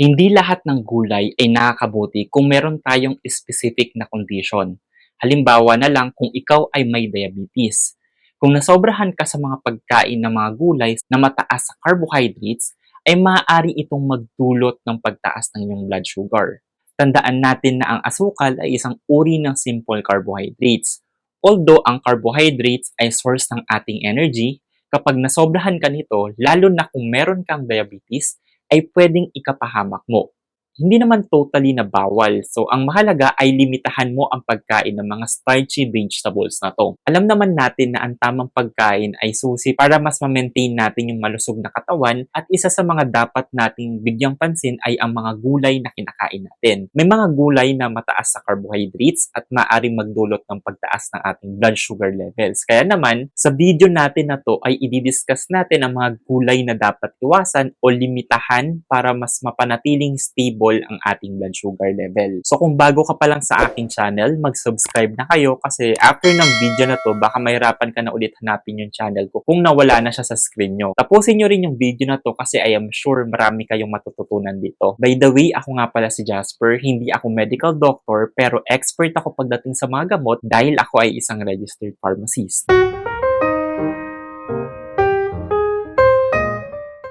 Hindi lahat ng gulay ay nakakabuti kung meron tayong specific na condition. Halimbawa na lang kung ikaw ay may diabetes. Kung nasobrahan ka sa mga pagkain ng mga gulay na mataas sa carbohydrates, ay maaari itong magdulot ng pagtaas ng iyong blood sugar. Tandaan natin na ang asukal ay isang uri ng simple carbohydrates. Although ang carbohydrates ay source ng ating energy, kapag nasobrahan ka nito, lalo na kung meron kang diabetes, ay pwedeng ikapahamak mo. Hindi naman totally na bawal. So, ang mahalaga ay limitahan mo ang pagkain ng mga starchy vegetables na to. Alam naman natin na ang tamang pagkain ay susi para mas ma-maintain natin yung malusog na katawan at isa sa mga dapat nating bigyang pansin ay ang mga gulay na kinakain natin. May mga gulay na mataas sa carbohydrates at maaring magdulot ng pagtaas ng ating blood sugar levels. Kaya naman, sa video natin na to ay i-discuss natin ang mga gulay na dapat iwasan o limitahan para mas mapanatiling stable ang ating blood sugar level. So kung bago ka pa lang sa aking channel, mag-subscribe na kayo kasi after ng video na to, baka mahirapan ka na ulit hanapin yung channel ko kung nawala na siya sa screen nyo. Tapusin nyo rin yung video na to kasi I am sure marami kayong matututunan dito. By the way, ako nga pala si Jasper, hindi ako medical doctor pero expert ako pagdating sa mga gamot dahil ako ay isang registered pharmacist.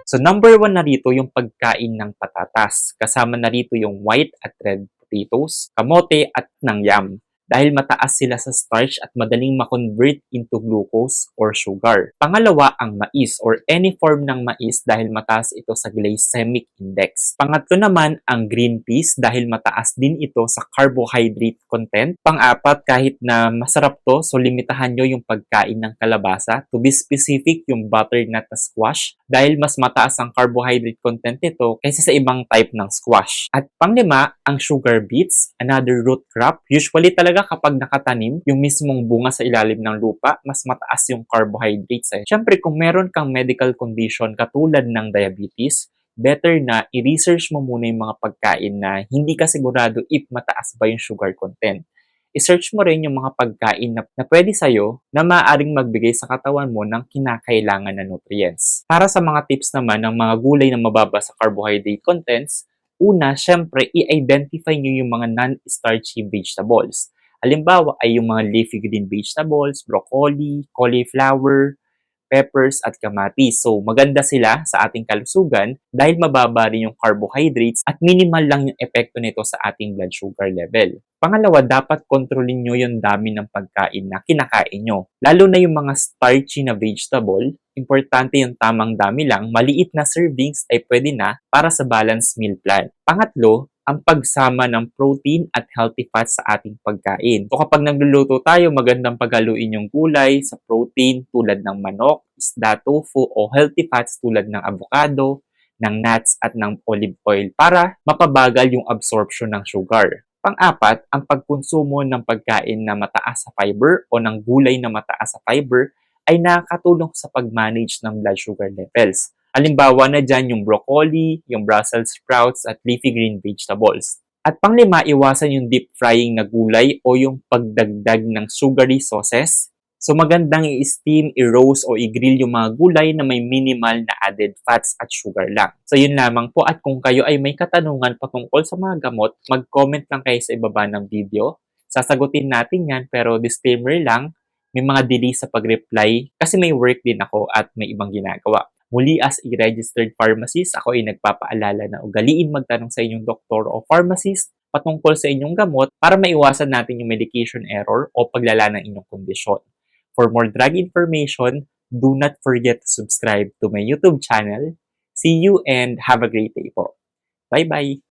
So number one na rito yung pagkain ng patatas. Kasama na rito yung white at red potatoes, kamote at nangyam dahil mataas sila sa starch at madaling ma-convert into glucose or sugar. Pangalawa, ang mais or any form ng mais dahil mataas ito sa glycemic index. Pangatlo naman, ang green peas dahil mataas din ito sa carbohydrate content. Pang-apat, kahit na masarap to, so limitahan nyo yung pagkain ng kalabasa. To be specific, yung butternut na squash dahil mas mataas ang carbohydrate content nito kaysa sa ibang type ng squash. At panglima, ang sugar beets, another root crop. Usually talaga kapag nakatanim, yung mismong bunga sa ilalim ng lupa, mas mataas yung carbohydrates eh. Siyempre, kung meron kang medical condition katulad ng diabetes, better na i-research mo muna yung mga pagkain na hindi ka sigurado if mataas ba yung sugar content. I-search mo rin yung mga pagkain na, na pwede sa'yo na maaaring magbigay sa katawan mo ng kinakailangan na nutrients. Para sa mga tips naman ng mga gulay na mababa sa carbohydrate contents, una, syempre, i-identify nyo yung mga non-starchy vegetables. Halimbawa ay yung mga leafy green vegetables, broccoli, cauliflower, peppers at kamatis. So maganda sila sa ating kalusugan dahil mababa rin yung carbohydrates at minimal lang yung epekto nito sa ating blood sugar level. Pangalawa, dapat kontrolin nyo yung dami ng pagkain na kinakain nyo. Lalo na yung mga starchy na vegetable, importante yung tamang dami lang, maliit na servings ay pwede na para sa balanced meal plan. Pangatlo, ang pagsama ng protein at healthy fats sa ating pagkain. So kapag nagluluto tayo, magandang paghaluin yung gulay sa protein tulad ng manok, isda, tofu o healthy fats tulad ng avocado, ng nuts at ng olive oil para mapabagal yung absorption ng sugar. Pang-apat, ang pagkonsumo ng pagkain na mataas sa fiber o ng gulay na mataas sa fiber ay nakakatulong sa pag-manage ng blood sugar levels. Halimbawa na dyan yung broccoli, yung Brussels sprouts at leafy green vegetables. At panglima, iwasan yung deep frying na gulay o yung pagdagdag ng sugary sauces. So magandang i-steam, i-roast o i-grill yung mga gulay na may minimal na added fats at sugar lang. So yun lamang po at kung kayo ay may katanungan patungkol sa mga gamot, mag-comment lang kayo sa ibaba ng video. Sasagutin natin yan pero disclaimer lang, may mga delay sa pag-reply kasi may work din ako at may ibang ginagawa. Muli as a registered pharmacist, ako ay nagpapaalala na ugaliin magtanong sa inyong doktor o pharmacist patungkol sa inyong gamot para maiwasan natin yung medication error o paglala ng inyong kondisyon. For more drug information, do not forget to subscribe to my YouTube channel. See you and have a great day po. Bye-bye!